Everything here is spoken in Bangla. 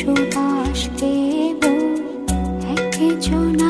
সুবাস দেব একে জনা